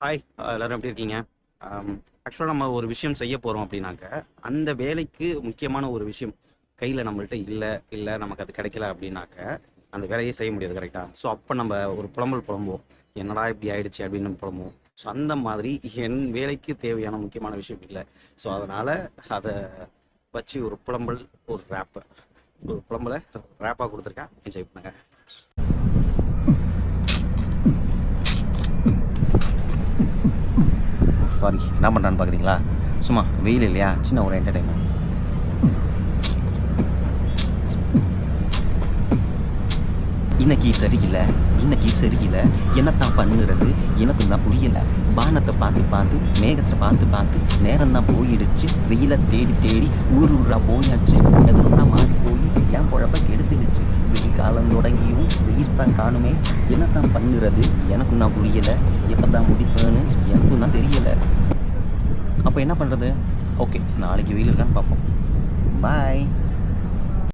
Hi எல்லாரும் எப்படி இருக்கீங்க? ஆக்சுவலாக நம்ம ஒரு விஷயம் செய்ய போகிறோம் அப்படின்னாக்க அந்த வேலைக்கு முக்கியமான ஒரு விஷயம் கையில் நம்மள்ட்ட இல்லை இல்லை நமக்கு அது கிடைக்கல அப்படின்னாக்க அந்த வேலையை செய்ய முடியாது கரெக்டாக ஸோ அப்போ நம்ம ஒரு புலம்பல் புலம்புவோம். என்னடா இப்படி ஆயிடுச்சு அப்படின்னு புலம்புவோம். ஸோ அந்த மாதிரி என் வேலைக்கு தேவையான முக்கியமான விஷயம் இல்லை. ஸோ அதனால் அதை வச்சு ஒரு புலம்பல் ஒரு ரேப்பு ஒரு புலம்பலை ரேப்பாக கொடுத்துருக்கேன். என்ஜாய் பண்ணுங்கள் சாரி என்ன பண்ணுறான்னு பார்க்குறீங்களா சும்மா வெயில் இல்லையா? சின்ன ஒரு என்டர்டைன்மெண்ட் இன்னைக்கு சரியில்லை இன்னைக்கு சரியில்லை. என்னத்தான் பண்ணுறது? எனக்கு தான் புரியல. வானத்தை பார்த்து பார்த்து மேகத்தை பார்த்து பார்த்து நேரம் தான் போயிடுச்சு. வெயிலை தேடி தேடி ஊர் ஊரா போயாச்சு. எதுவும் மாறி ரிலீஸ் பண்ண காணுமே. என்ன தான் பண்ணுறது? எனக்கும் நான் புரியலை. எப்போ தான் முடிப்பேன்னு எனக்கும் தான் தெரியலை. அப்போ என்ன பண்ணுறது ஓகே நாளைக்கு வெயில் இருக்கான்னு பார்ப்போம்.